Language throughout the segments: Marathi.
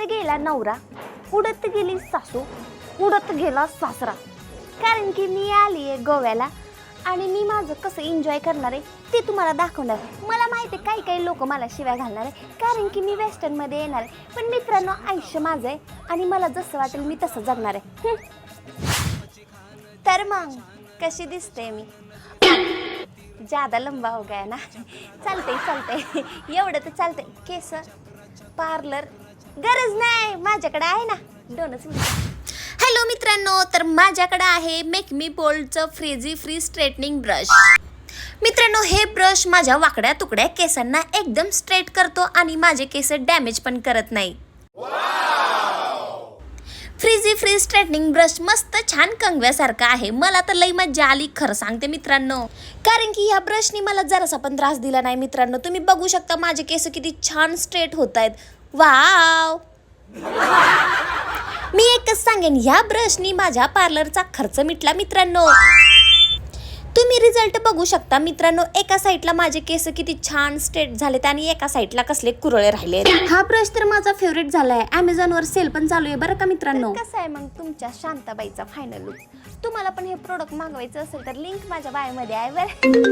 उडत गेला नवरा उडत गेली सासू उडत गेला सासरा. कारण की मी आली आहे गोव्याला आणि मी माझं कसं एन्जॉय करणार आहे ते तुम्हाला दाखवणार आहे. मला माहिती आहे काही काही लोक मला शिवाय घालणार आहे. कारण की मी वेस्टर्नमध्ये येणार आहे. पण मित्रांनो आयुष्य माझं आहे आणि मला जसं वाटेल मी तसं जगणार आहे. तर मग कशी दिसते मी? ज्यादा लंबा हो गया ना. चालतंय चालतंय. एवढं तर चालतंय. केस पार्लर गरज नाही माझ्याकडे आहे ना. दोनच हॅलो मित्रांनो तर माझ्याकडे आहे मेक मी बोल्डचं फ्रेझी फ्री स्ट्रेटनिंग ब्रश मित्रांनो हे ब्रश माझ्या वाकड्या तुकड्या केसांना एकदम स्ट्रेट करतो आणि माझे केस डॅमेज पण करत नाही. फ्रीजी फ्री स्ट्रेटनिंग ब्रश मस्त छान कंगव्यासारखा आहे. मला तर लई मज्जा आली खरं सांगते मित्रांनो. कारण की ह्या ब्रशनी मला जरासा पण त्रास दिला नाही मित्रांनो. तुम्ही बघू शकता माझे केस किती छान स्ट्रेट होत आहेत वाव. मी एकच सांगेन ह्या ब्रशनी माझ्या पार्लरचा खर्च मिटला मित्रांनो. तुम्ही रिझल्ट बघू शकता मित्रांनो एका साईडला माझे केस किती छान स्ट्रेट झालेत आणि एका साईडला कसले कुरळे राहिले हा ब्रश तर माझा फेवरेट झालाय. अमेझॉन वर सेल पण चालू आहे बरं का मित्रांनो? कसं आहे मग तुमच्या शांताबाईचा फायनल लुक तुम्हाला पण हे प्रोडक्ट मागवायचं असेल तर लिंक माझ्या बायोमध्ये आहे बरं.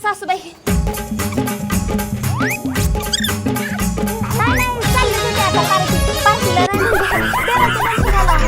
啥设备？